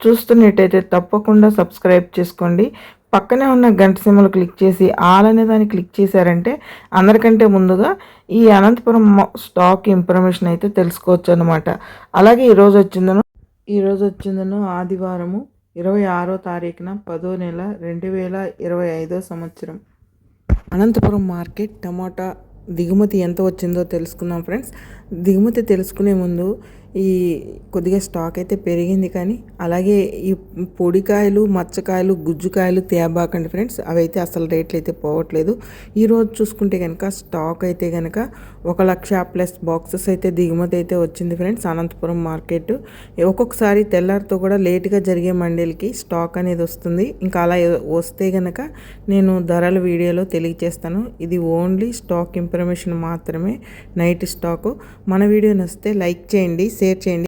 చూస్తున్నట్టయితే తప్పకుండా సబ్స్క్రైబ్ చేసుకోండి. పక్కనే ఉన్న గంట సిమ్మలు క్లిక్ చేసి ఆల్ అనే దాన్ని క్లిక్ చేశారంటే అందరికంటే ముందుగా ఈ అనంతపురం స్టాక్ ఇన్ఫర్మేషన్ అయితే తెలుసుకోవచ్చు అనమాట అలాగే ఈరోజు వచ్చిందను ఈరోజు వచ్చిందను ఆదివారము ఇరవై ఆరో తారీఖున పదో నెల రెండు వేల ఇరవై ఐదో సంవత్సరం. అనంతపురం మార్కెట్ టమాటా దిగుమతి ఎంత వచ్చిందో తెలుసుకుందాం ఫ్రెండ్స్. దిగుమతి తెలుసుకునే ముందు ఈ కొద్దిగా స్టాక్ అయితే పెరిగింది కానీ అలాగే ఈ పొడికాయలు మచ్చకాయలు గుజ్జుకాయలు తేబాకండి ఫ్రెండ్స్. అవి అయితే అసలు రేట్లు అయితే పోవట్లేదు. ఈరోజు చూసుకుంటే కనుక స్టాక్ అయితే కనుక ఒక లక్ష ప్లస్ బాక్సెస్ అయితే దిగుమతి అయితే వచ్చింది ఫ్రెండ్స్ అనంతపురం మార్కెట్. ఒక్కొక్కసారి తెల్లారితో కూడా లేట్గా జరిగే మండీలకి స్టాక్ అనేది వస్తుంది. ఇంకా అలా వస్తే కనుక నేను ధరల వీడియోలో తెలియజేస్తాను ఇది ఓన్లీ స్టాక్ ఇన్ఫర్మేషన్ మాత్రమే నైట్ స్టాకు. మన వీడియో నచ్చితే లైక్ చేయండి షేర్ చేయండి.